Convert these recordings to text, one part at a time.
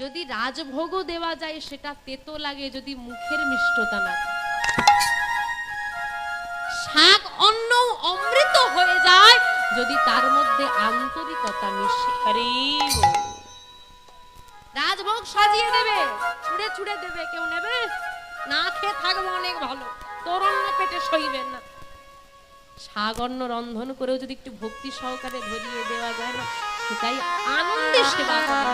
যদি রাজভোগও দেওয়া যায় সেটা তেতো লাগে যদি মুখের মিষ্টতা না শাক অন্ন অমৃত হয়ে যায় যদি তার মধ্যে আন্তরিকতা মিশে। হরি রাজভোগ সাজিয়ে দেবে ছুঁড়ে ছুঁড়ে দেবে কেউ নেবে? না খেয়ে থাকব অনেক ভালো তোর অন্ন পেটে সইবে না। অন্ন রন্ধন করেও যদি একটু ভক্তি সহকারে ধরিয়ে দেওয়া যায় না সেটাই আনন্দে সেবা করা।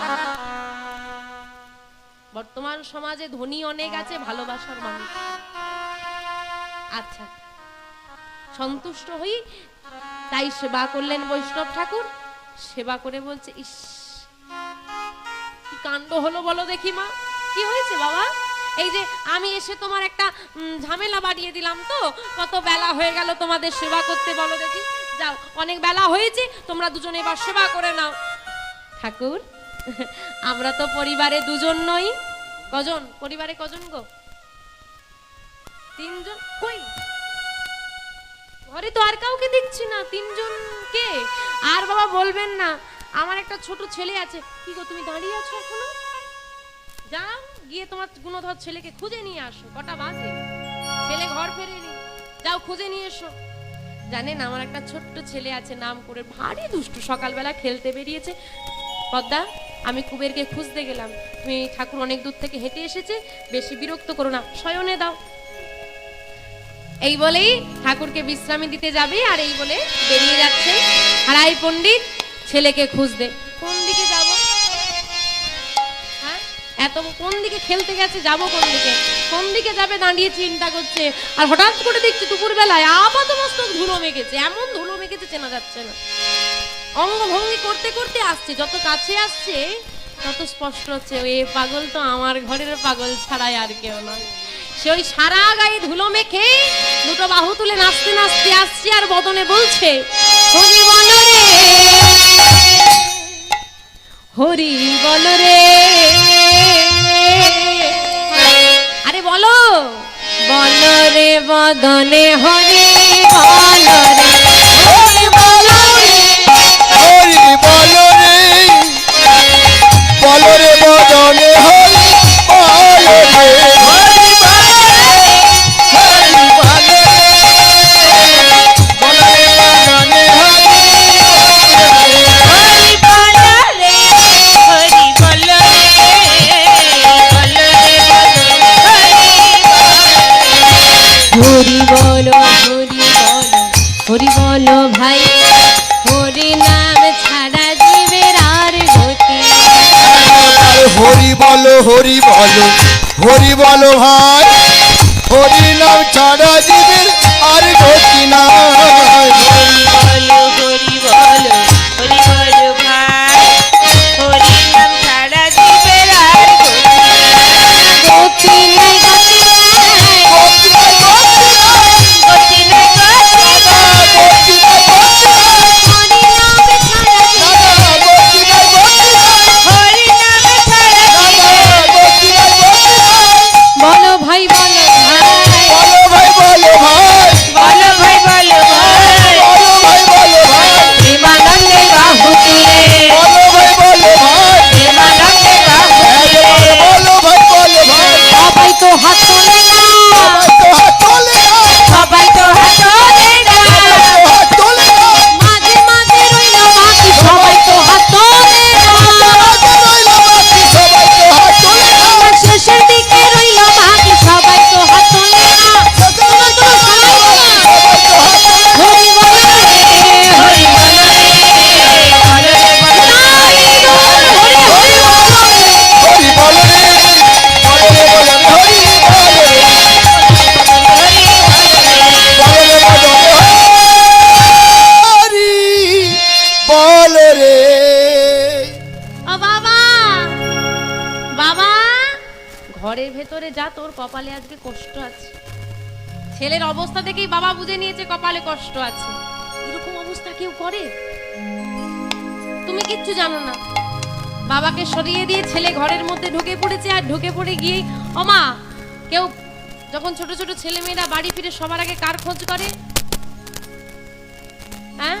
বর্তমান সমাজে ধনী অনেক আছে, ভালোবাসার মানুষ। আচ্ছা সন্তুষ্ট হই, তাই সেবা করলেন বৈষ্ণব ঠাকুর। সেবা করে বলছে, ইস, কি কাণ্ড হলো বলো দেখি মা। কি হয়েছে বাবা? এই যে আমি এসে তোমার একটা ঝামেলা বাড়িয়ে দিলাম তো, কত বেলা হয়ে গেল তোমাদের সেবা করতে বলো দেখি। যাও, অনেক বেলা হয়েছে, তোমরা দুজনে এবার সেবা করে নাও। ঠাকুর আমরা তো পরিবারে দুজন নই। কজন? পরিবারে কজন গো? তিনজন? কই? ঘরে তো আর কাউকে দেখছি না। তিনজন কে? আর বাবা বলবেন না। আমার একটা ছোট ছেলে আছে। কি গো, তুমি দাঁড়িয়ে আছো এখনও? যাও, গিয়ে তোমার গুণধর ছেলেকে খুঁজে নিয়ে আসো। কটা বাজে? ছেলে ঘর ফেরেনি। যাও, খুঁজে নিয়ে এসো। জানেন, আমার একটা ছোট্ট ছেলে আছে, নাম করে ভারী দুষ্টু। সকালবেলা খেলতে বেরিয়েছে। পদ্মা আমি কুবেরকে খুঁজতে গেলাম। তুমি ঠাকুর অনেক দূর থেকে হেঁটে এসেছে, বেশি বিরক্ত করো না, শয়নে দাও। এই বলেই ঠাকুরকে বিশ্রামী দিতে যাবে আর এই বলে বেরিয়ে যাচ্ছে হারাই পণ্ডিত ছেলেকে খুঁজতে। কোন দিকে যাব? হ্যাঁ? এত কোন দিকে খেলতে গেছে, যাব কোন দিকে? কোন দিকে যাবে দাঁড়িয়ে চিন্তা করছে? আর হঠাৎ করে দেখছি দুপুর বেলায় আপাত মস্তক ধুলো মেখেছে এমন ধুলো মেখেছে চেনা যাচ্ছে না। অঙ্গভঙ্গি করতে করতে আসছে, যত কাছে আসছে, তত স্পষ্ট হচ্ছে এ পাগল তো আমার ঘরের পাগল ছাড়াই আর কেউ নয়। সে ওই সারা গায়ে ধুলো মেখে দুটো বাহু তুলে নাচতে নাচতে আসছে আর বদনে বলছে, হরি বল রে, হরি বল রে। আরে বলো, বল রে বদনে, হরি বল রে। বলো রে বলো রে বদনে হরি হরি বলো হরি বলো হরি বলো ভাই। হরি বলো হরি বলো হরি বলো ভাই। হরি নাম ছাড়া জীবের আর গতি নাই। ছেলের অবস্থা দেখেই বাবা বুঝে নিয়েছে কপালে কষ্ট আছে। এরকম অবস্থা কেউ করে? তুমি কিচ্ছু জানো না। বাবাকে সরিয়ে দিয়ে ছেলে ঘরের মধ্যে ঢুকে পড়েছে আর ঢুকে পড়ে গিয়েই অমা কেউ যখন ছোট ছোট ছেলে মেয়েরা বাড়ি ফিরে সবার আগে কার খোঁজ করে? হ্যাঁ?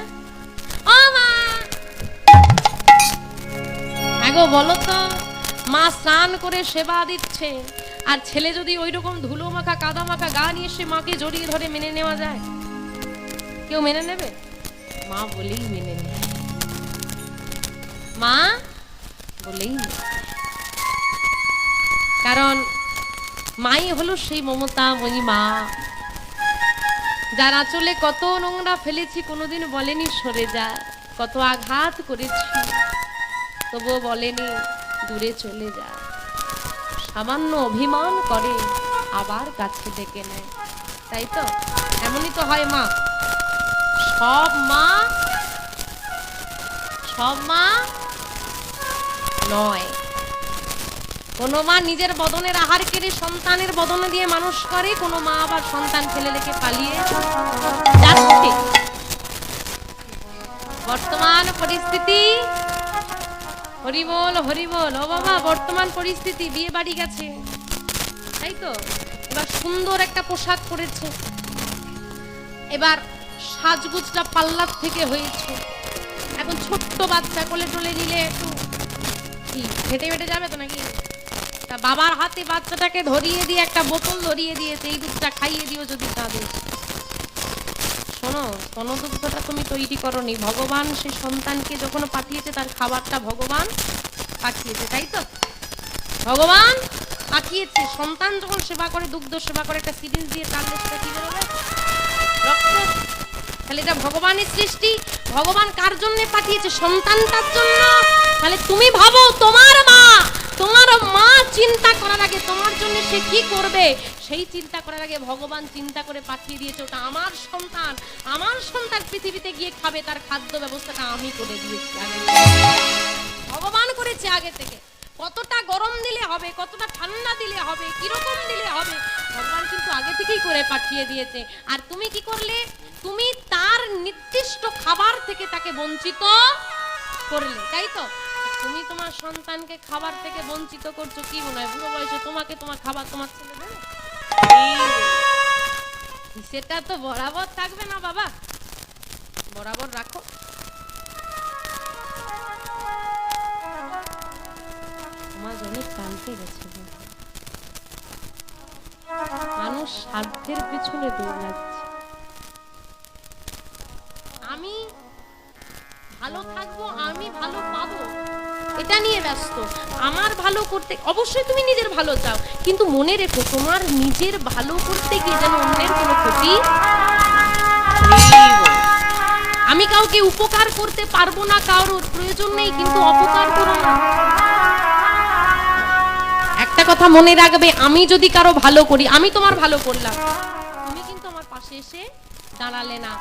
ও মা! হ্যাঁ গো, বলো তো। মা স্নান করে সেবা দিচ্ছে। আর ছেলে যদি ওই রকম ধুলো মাখা, কাদা মাখা গা নিয়ে এসে মাকে জড়িয়ে ধরে মেনে নেওয়া যায়? কেউ মেনে নেবে? মা বলেই মেনে নেবে। মা বলেই কারণ মাই হলো সেই মমতাময়ী মা যার আঁচলে কত নোংরা ফেলেছি, কোনোদিন বলেনি সরে যা, কত আঘাত করেছি। তবুও বলেনি দূরে চলে যা। সামান্য অভিমান করে আবার কাছে ডেকে নেয় তাই তো? এমনই তো হয় মা। সব মা? সব মা? নয়। কোনো মা নিজের বদনের আহার কেড়ে সন্তানের বদনে দিয়ে মানুষ করে, কোনো মা আবার সন্তান ফেলে রেখে পালিয়ে যাচ্ছে। বর্তমান পরিস্থিতি হরিবল হরিবল, ও বাবা, বর্তমান পরিস্থিতি, বিয়ে বাড়ি গেছে। তাই তো? এবার সুন্দর একটা পোশাক পরেছে। এবার সাজগুজটা পাল্লার থেকে হয়েছে। এখন ছোট্ট বাচ্চা কোলে টোলে নিলে একটু কি, হেঁটে হেঁটে যাবে তো নাকি? তা বাবার হাতে বাচ্চাটাকে ধরিয়ে দিয়ে একটা বোতল ধরিয়ে দিয়েছে, এই দুধটা খাইয়ে দিও যদি কাঁদে শোনো স্তনদুগ্ধটা তুমি তৈরি করনি। ভগবান সেই সন্তানকে যখন পাঠিয়েছে, তার খাবারটা ভগবান পাঠিয়েছে, তাই তো? ভগবান পাঠিয়েছে। সন্তান যখন সেবা করে, দুগ্ধ সেবা করে, একটা সিরিঞ্জ দিয়ে টানলে সেটা কি বেরোবে তাহলে এটা ভগবানের সৃষ্টি। ভগবান কার জন্য পাঠিয়েছে? সন্তানটার জন্য। তাহলে তুমি ভাবো, তোমার মা তোমার মা চিন্তা করার আগে তোমার জন্য সে কি করবে? সেই চিন্তা করার আগে ভগবান চিন্তা করে পাঠিয়ে দিয়েছে, ওটা আমার সন্তান। আমার সন্তান পৃথিবীতে গিয়ে খাবে, তার খাদ্য ব্যবস্থাটা আমি করে দিয়েছি ভগবান করেছে আগে থেকে। কতটা গরম দিলে হবে, কতটা ঠান্ডা দিলে হবে, কীরকম দিলে হবে, ভগবান কিন্তু আগে থেকেই করে পাঠিয়ে দিয়েছে। আর তুমি কি করলে? তুমি তার নির্দিষ্ট খাবার থেকে তাকে বঞ্চিত করলে, তাই তো? তুমি তোমার সন্তানকে খাবার থেকে বঞ্চিত করছ কি মনে হয়? বুড়ো বয়সে তোমাকে তোমার খাবার তোমার ছেলে দেবে? সেটা তো বরাবর থাকবে না বাবা। বরাবর রাখো। সমাজ অনেক পাল্টে গেছে। মানুষ স্বার্থের পিছনে দৌড়াচ্ছে। আমি ভালো থাকব, আমি ভালো পাবো। এটা নিয়ে ব্যস্ত। আমার ভালো করতে, অবশ্যই তুমি নিজের ভালো চাও, কিন্তু মনে রেখো তোমার নিজের ভালো করতে গিয়ে যেন অন্যের কোনো ক্ষতি আমি কাউকে উপকার করতে পারব না, কারোর প্রয়োজন নেই, কিন্তু অপকার করো না। একটা কথা মনে রাখবে, আমি যদি কারও ভালো করি, আমি তোমার ভালো করলাম। তুমি কিন্তু আমার পাশে এসে দাঁড়ালে না।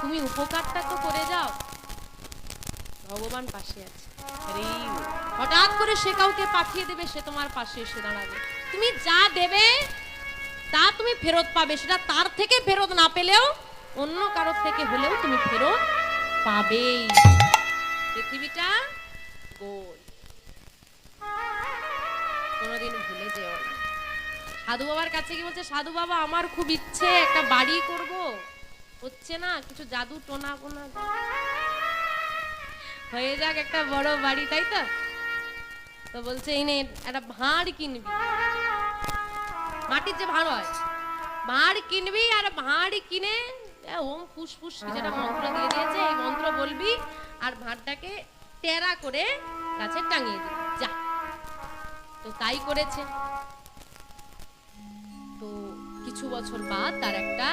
তুমি উপকারটা তো করে যাও। ভগবান পাশে আছে। হঠাৎ করে সে কাউকে পাঠিয়ে দেবে, সে তোমার পাশে এসে দাঁড়াবে। তুমি যা দেবে, তা তুমি ফেরত পাবে। সেটা তার থেকে ফেরত না পেলেও অন্য কারোর থেকে হলেও তুমি ফেরত পৃথিবীটা কোনোদিন ভুলে যেও সাধু বাবার কাছে কি বলছে, সাধু বাবা, আমার খুব ইচ্ছে, একটা বাড়ি করব। হচ্ছে না, কিছু জাদু টোনা। হয়ে যাক একটা বড় বাড়ি, তাই তো? তো বলছে, এই একটা ভাঁড় কিনবি। মাটির যে ভাঁড় হয়, ভাঁড় কিনবি আর ভাঁড় কিনে ওম ফুসফুস যেটা মন্ত্র দিয়ে দিয়েছে, এই মন্ত্র বলবি আর ভাঁড়টাকে টেরা করে গাছে টাঙিয়ে দিবি। যা। তো তাই করেছে। তো কিছু বছর বাদ তার একটা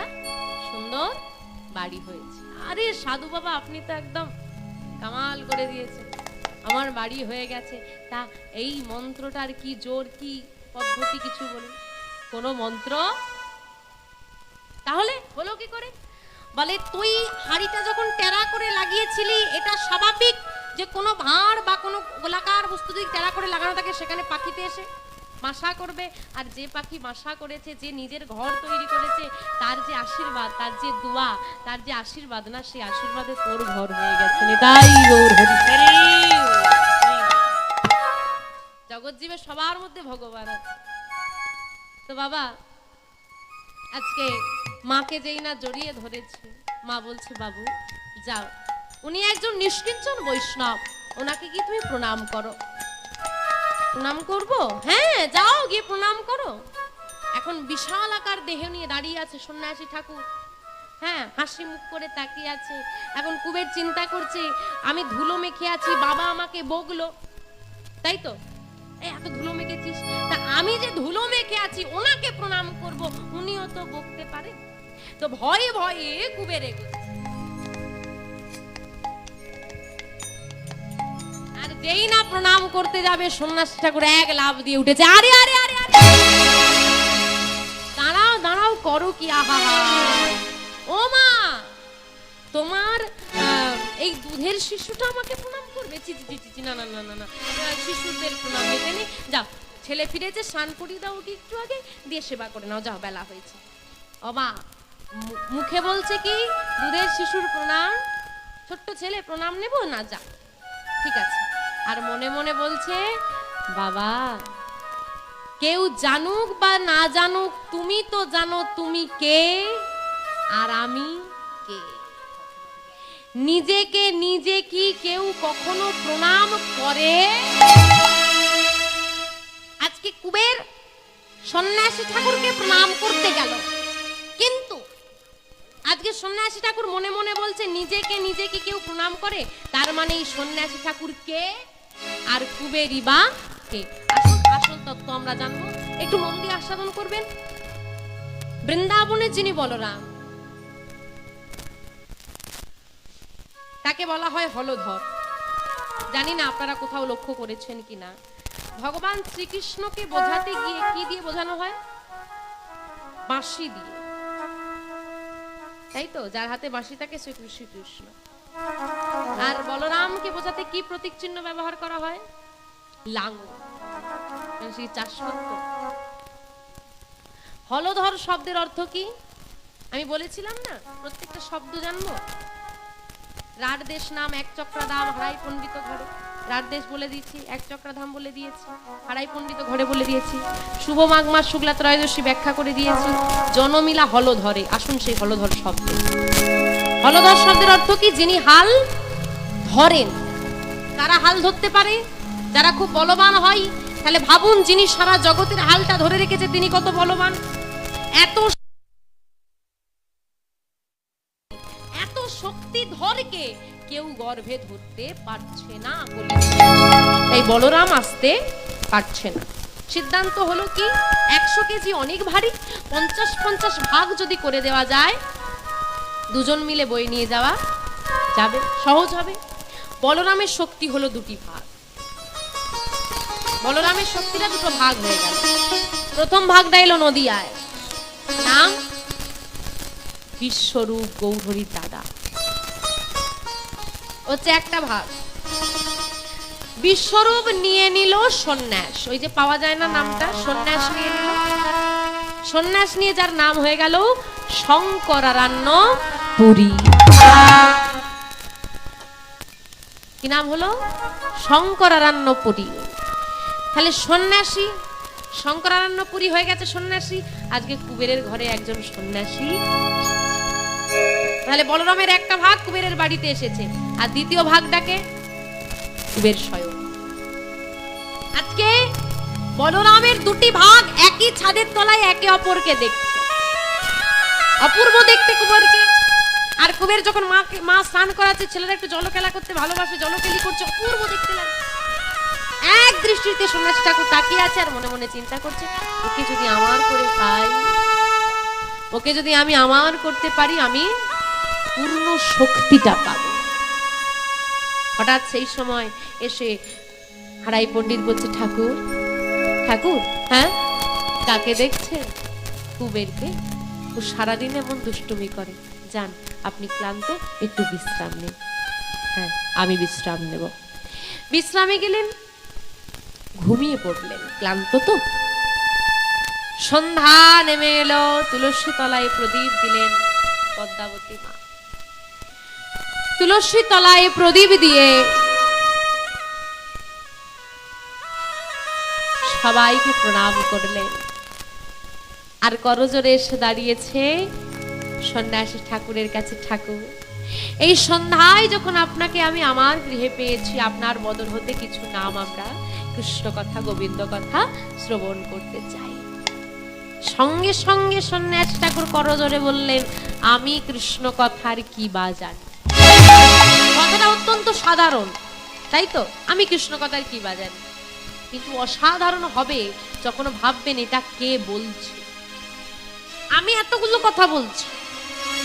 সুন্দর বাড়ি হয়েছে। আরে সাধু বাবা, আপনি তো একদম কামাল করে দিয়েছে। আমার বাড়ি হয়ে গেছে। তা এই মন্ত্রটার কি জোর, কি পদ্ধতি কিছু বলুন? কোনো মন্ত্র? তাহলে হলো কি করে? বলে, তুই হাড়িটা যখন টেরা করে লাগিয়েছিলি, এটা স্বাভাবিক যে কোনো ভাঁড় বা কোনো গোলাকার বস্তু যদি টেরা করে লাগানো থাকে, সেখানে পাখিতে এসে বাসা করবে। আর যে পাখি বাসা করেছে, যে নিজের ঘর তৈরি করেছে, তার যে আশীর্বাদ, তার যে দোয়া, তার যে আশীর্বাদ না, সেই আশীর্বাদে তোর ঘর হয়ে গেছে। তাই গৌর সবার মধ্যে ভগবান আছে। তো বাবা, আজকে মাকে যেই না জড়িয়ে ধরেছে, মা বলছে, বাবু, যাও। উনি একজন নিষ্কিঞ্চন বৈষ্ণব। ওনাকে কি তুমি প্রণাম করো। প্রণাম করব? হ্যাঁ যাও গিয়ে প্রণাম করো। এখন বিশাল আকার দেহ নিয়ে দাঁড়িয়ে আছে সন্ন্যাসী ঠাকুর। হ্যাঁ হাসি মুখ করে তাকিয়ে আছে। এখন কুবের চিন্তা করছে, আমি ধুলো মেখে আছি, বাবা আমাকে বকলো। তাই তো? এই এত ধুলো মেখেছিস? তা আমি যে ধুলো মেখে আছি, ওনাকে প্রণাম করব, উনিও তো বকতে পারে। তো ভয়ে ভয়ে কুবের এগোচ্ছে। যেই না প্রণাম করতে যাবে, সন্ন্যাসী ঠাকুর এক লাভ দিয়ে উঠেছে। আরে আরে আরে দাঁড়াও দাঁড়াও, করো কি? আহা ও মা! তোমার এই দুধের শিশুটা আমাকে প্রণাম করবে? না না না না না। শিশুদের প্রণাম নেই যাও। ছেলে ফিরেছে, স্নান করিয়ে দাও ওকে একটু আগে, দিয়ে সেবা করে নাও। যাও, বেলা হয়েছে। অবা মুখে বলছে কি, দুধের শিশুর প্রণাম, ছোট্ট ছেলে, প্রণাম নেব? না যা ঠিক আছে। আর মনে মনে বলছে, বাবা, কেউ জানুক বা না জানুক, তুমি তো জানো তুমি কে আর আমি কে। নিজেকে নিজে কি কেউ কখনো প্রণাম করে? আজকে কুবের সন্ন্যাসী ঠাকুরকে প্রণাম করতে গেল। কিন্তু আজকে সন্ন্যাসী ঠাকুর মনে মনে বলছে, নিজেকে নিজে কি কেউ প্রণাম করে? তার মানে এই সন্ন্যাসী ঠাকুর কে? আর কুবেরই বা কে? আসল আসল তত্ত্ব আমরা জানব। একটু মন দিয়ে আস্বাদন করবেন। বৃন্দাবনের যিনি বলরাম, তাকে বলা হয় হলধর। জানি না আপনারা কোথাও লক্ষ্য করেছেন কিনা। ভগবান শ্রীকৃষ্ণকে বোঝাতে গিয়ে কি দিয়ে বোঝানো হয়? বাঁশি দিয়ে। তাই তো? যার হাতে বাঁশি থাকে শ্রীকৃষ্ণ। আর বলরামকে বোঝাতে কি প্রতীক চিহ্ন ব্যবহার করা হয়? হলধর শব্দের অর্থ কি? আমি বলেছিলাম না, প্রত্যেকটা শব্দ জানব? রাট দেশ নাম এক চক্রাধাম, হারাই পণ্ডিত ঘরে। রাট দেশ বলে দিয়েছি, এক চক্রাধাম বলে দিয়েছি, হারাই পণ্ডিত ঘরে বলে দিয়েছি। শুভ মাঘ মাস শুক্লা ত্রয়োদশী ব্যাখ্যা করে দিয়েছি। জনমিলা হলধরে, আসুন সেই হলধর শব্দ। হলধর শব্দের অর্থ কি? যিনি হাল ধরেন। কারা হাল ধরতে পারে? যারা খুব বলবান হয়, তাহলে ভাবুন যিনি সারা জগতের হালটা ধরে রেখেছে, তিনি কত বলবান? এত এত শক্তিধরকে কেউ গর্ভে ধরতে পারছে না, বলে এই বলরাম আসতে পারছে না। সিদ্ধান্ত হলো কি? একশো কেজি অনেক ভারী, পঞ্চাশ পঞ্চাশ ভাগ যদি করে দেওয়া যায় দুজন মিলে বই নিয়ে যাওয়া যাবে, সহজ হবে। বলরামের শক্তি হলো দুটি ভাগ। বলরামের শক্তিটা দুটো ভাগ হয়ে গেল। প্রথম ভাগটা এলো নদিয়ায়। নাম বিশ্বরূপ গৌরীর দাদা। হচ্ছে একটা ভাগ। বিশ্বরূপ নিয়ে নিল সন্ন্যাস। ওই যে পাওয়া যায় না নামটা? সন্ন্যাস নিয়ে নিল। সন্ন্যাস নিয়ে যার নাম হয়ে গেল শঙ্করারণ্য পুরী। কি নাম হলো? শঙ্করারণ্য পুরী তাহলে সন্ন্যাসী শঙ্করারণ্য পুরী হয়ে গেছে সন্ন্যাসী। আজকে কুবেরের ঘরে একজন সন্ন্যাসী। তাহলে বলরামের একটা ভাগ কুবেরের বাড়িতে এসেছে। আর দ্বিতীয় ভাগটাকে কুবের স্বয়ং। আজকে বলরামের দুটি ভাগ একই ছাদের তলায় একে অপরকে দেখছে। অপূর্ব দেখতে কুবেরকে আর কুবের যখন মাকে মা স্নান করাচ্ছে, ছেলেরা একটু জলখেলা করতে ভালোবাসে, জলকেলি করছে, অপূর্ব দেখতে লাগে। এক দৃষ্টিতে সন্ন্যাসী ঠাকুর তাকিয়ে আছে আর মনে মনে চিন্তা করছে, ওকে যদি আমার করে পাই ওকে যদি আমি আমার করতে পারি, আমি পূর্ণ শক্তিটা পাব। হঠাৎ সেই সময় এসে হারাই পণ্ডিত বলছে, ঠাকুর ঠাকুর হ্যাঁ কাকে দেখছে? কুবেরকে। ও সারাদিন এমন দুষ্টুমি করে। যান, আপনি ক্লান্ত, একটু বিশ্রাম নিন। হ্যাঁ আমি বিশ্রাম নেব। বিশ্রামে গেলেন, ঘুমিয়ে পড়লেন। ক্লান্ত তো? সন্ধ্যা নেমে এলো তুলসী তলায় প্রদীপ দিলেন পদ্মাবতী মা। তুলসী তলায় প্রদীপ দিয়ে সবাইকে প্রণাম করলেন। আর করজোরে এসে দাঁড়িয়েছে সন্ন্যাসী ঠাকুরের কাছে ঠাকুর এই সন্ধ্যায় যখন আপনাকে আমি আমার গৃহে পেয়েছি, আপনার বদল হতে কিছু নাম আমরা কৃষ্ণ কথা, গোবিন্দ কথা শ্রবণ করতে চাই। সঙ্গে সঙ্গে সন্ন্যাসী ঠাকুর করজোরে বললেন, আমি কৃষ্ণ কথার কি বা জানি? কথাটা অত্যন্ত সাধারণ, তাই তো? আমি কৃষ্ণ কথার কি বা জানি? কিন্তু অসাধারণ হবে যখন ভাববেন এটা কে বলছে? আমি এতগুলো কথা বলছি।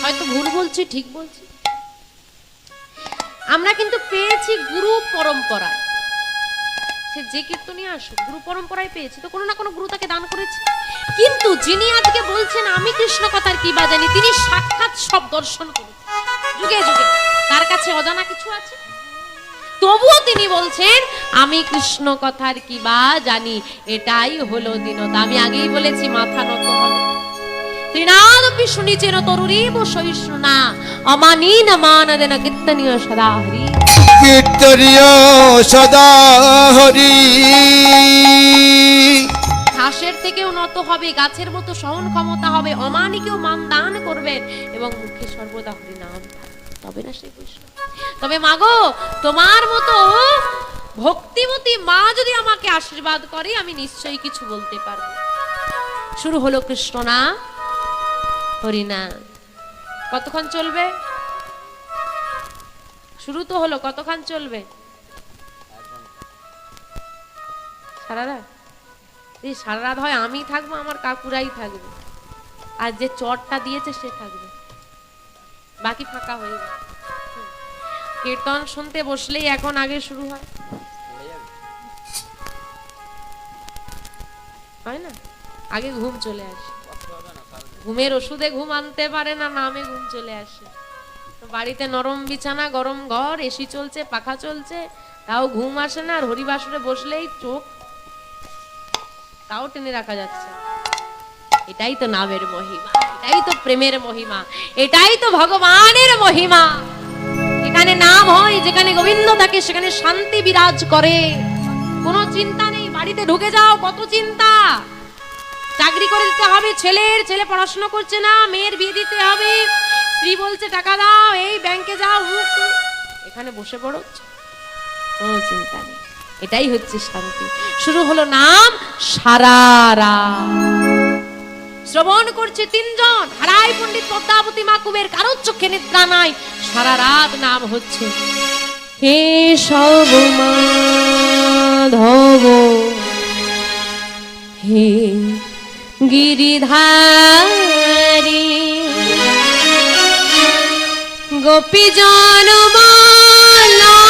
হয়তো ভুল বলছি, ঠিক বলছি। আমরা কিন্তু পেয়েছি গুরু পরম্পরায়। সে যে কীর্তনই আসুক, গুরু পরম্পরায় পেয়েছি, তো কোনো না কোনো গুরু তাকে দান করেছে। কিন্তু যিনি আজকে বলছেন, আমি কৃষ্ণ কথার কি বা জানি তিনি সাক্ষাৎ সব দর্শন করেছেন। যুগে যুগে। তার কাছে অজানা কিছু আছে? তবুও তিনি বলছেন, আমি কৃষ্ণ কথার কি বা জানি? এটাই হলো দিনতা। আমি আগেই বলেছি, মাথা নত হবে। ত্রিনাদপি শুনিচেন তরুরীব সহিষ্ণুনা অমানীন মানদেন কীর্তনীয় সদা হরি কীর্তনীয় সদা হরি ঘাসের থেকেও নত হবে গাছের মতো সহন ক্ষমতা হবে অমানিকেও মান দান করবেন এবং মুখে সর্বদা হরি নাম তবে না শ্রী কৃষ্ণ তবে মাগো তোমার মতো ভক্তিমতী মা যদি আমাকে আশীর্বাদ করে আমি নিশ্চয়ই কিছু বলতে পারব। শুরু হলো কৃষ্ণ না হরি না। কতক্ষণ চলবে? শুরু তো হলো, কতক্ষণ চলবে? সারা রাত? এই সারা রাত হয় আমি থাকব, আমার কাকুরাই থাকবে। আর যে চটটা দিয়েছে, সে থাকবে। বাকি ফাঁকা হয়ে যাবে কীর্তন শুনতে বসলেই এখন আগে শুরু হয়। হয় না? আগে ঘুম চলে আসে। ঘুমের ওষুধে ঘুম আনতে পারে না, নামে ঘুম চলে আসে। তো বাড়িতে নরম বিছানা, গরম ঘর, এসি চলছে, পাখা চলছে, তাও ঘুম আসে না, আর হরিবাসরে বসলেই চোখ তাও টেনে রাখা যাচ্ছে। এটাই তো নামের মহিমা, এটাই তো প্রেমের মহিমা, এটাই তো ভগবানের মহিমা। এখানে নাম হয়, যেখানে গোবিন্দ থাকে, সেখানে শান্তি বিরাজ করে। কোনো চিন্তা নেই, বাড়িতে ঢুকে যাও, কত চিন্তা। চাকরি করে দিতে হবে, ছেলের, ছেলে পড়াশোনা করছে না, মেয়ের বিয়ে দিতে হবে। স্ত্রী বলছে, টাকা দাও, এই ব্যাংকে যাও। এখানে বসে পড়ো। কোনো চিন্তা নেই। এটাই হচ্ছে শান্তি। শুরু হলো নাম সারারা। শ্রবণ করছে তিনজন। হারাই পণ্ডিত পদ্মাবতী মাকুবের কারোর চোখে নিদ্রা নাই। সারা রাত নাম হচ্ছে, হে সব মাধব হে গিরিধারী। গোপী বল্লভ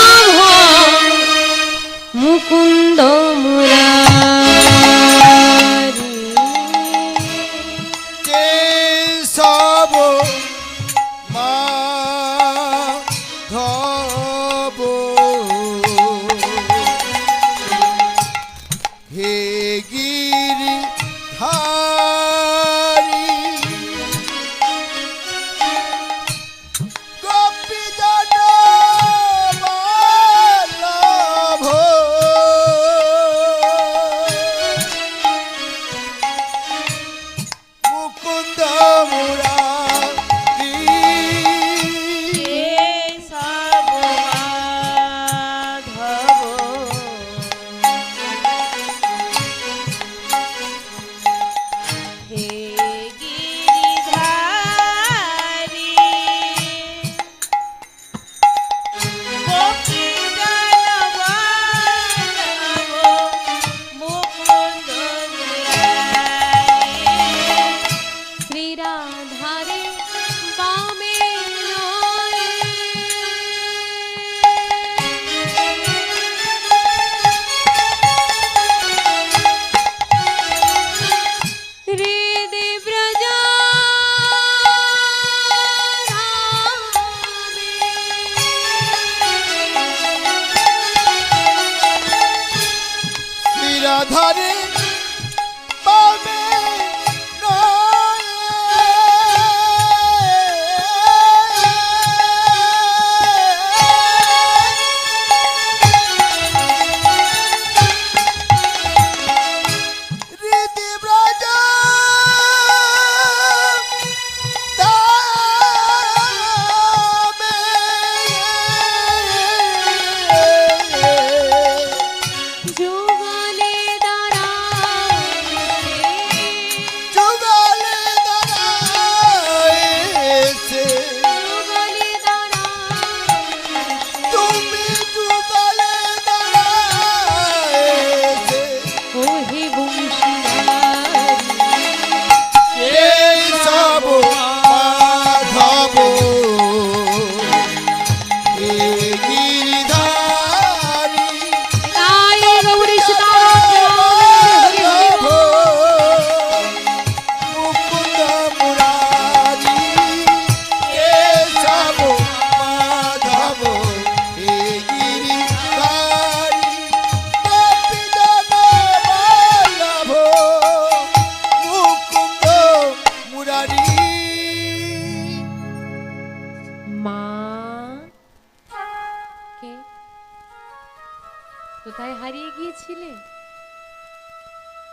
ছিলে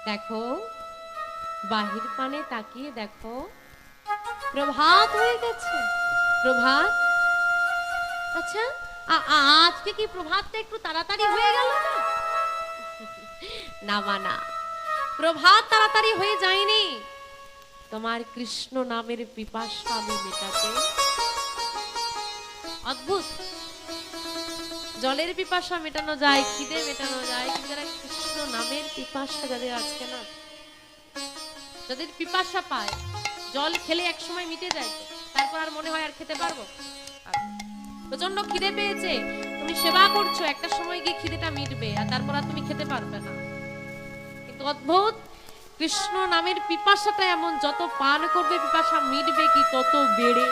দেখো, বাহির পানে তাকিয়ে দেখো, প্রভাত হয়ে গেছে। প্রভাত? আচ্ছা আজকে কি প্রভাতটা একটু তাড়াতাড়ি হয়ে গেল না? না প্রভাত তাড়াতাড়ি হয়ে যায়নি। তোমার কৃষ্ণ নামের পিপাসা আমি মেটাতে অদ্ভুত। জলের পিপাসা মেটানো যায়, খিদে মেটানো যায়, কিন্তু যারা কৃষ্ণ নামের পিপাসা যাদের আজকে না, যাদের পিপাসা পায়, জল খেলে এক সময় মিটে যায় তারপর আর মনে হয় আর খেতে পারব? প্রচণ্ড খিদে পেয়েছে, তুমি সেবা করছ, একটা সময় গিয়ে খিদেটা মিটবে, আর তারপর আর তুমি খেতে পারবে না। কিন্তু অদ্ভুত, কৃষ্ণ নামের পিপাসাটা এমন, যত পান করবে পিপাসা মিটবে কি তত বেড়ে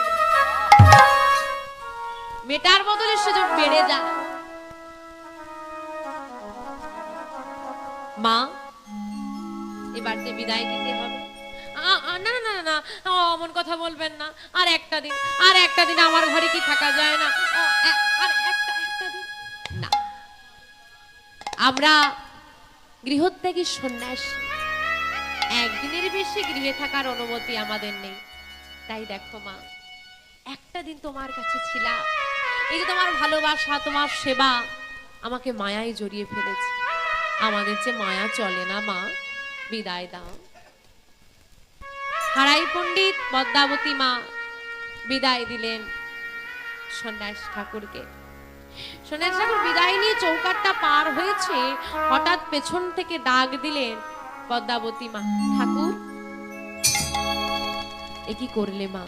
মেটার বদলে সুযোগ বেড়ে যায়। মা এবারতে বিদায় দিতে হবে। না না না অমন কথা বলবেন না। আর একটা দিন, আর একটা দিন আমার ঘরে কি থাকা যায় না। আমরা গৃহত্যাগী সন্ন্যাসী। একদিনের বেশি গৃহে থাকার অনুমতি আমাদের নেই। তাই দেখো মা, একটা দিন তোমার কাছে ছিলাম। এই যে তোমার ভালোবাসা, তোমার সেবা আমাকে মায়ায় জড়িয়ে ফেলেছে। আমাদের যে মায়া চলে না মা, বিদায় দাও। হারাই পণ্ডিত পদ্মাবতী মা, বিদায় দিলেন সন্ন্যাস ঠাকুরকে। সন্ন্যাস ঠাকুর বিদায় নিয়ে চৌকাটটা পার হয়েছে, হঠাৎ পেছন থেকে ডাক দিলেন পদ্মাবতী মা, ঠাকুর, এ কি করলে মা?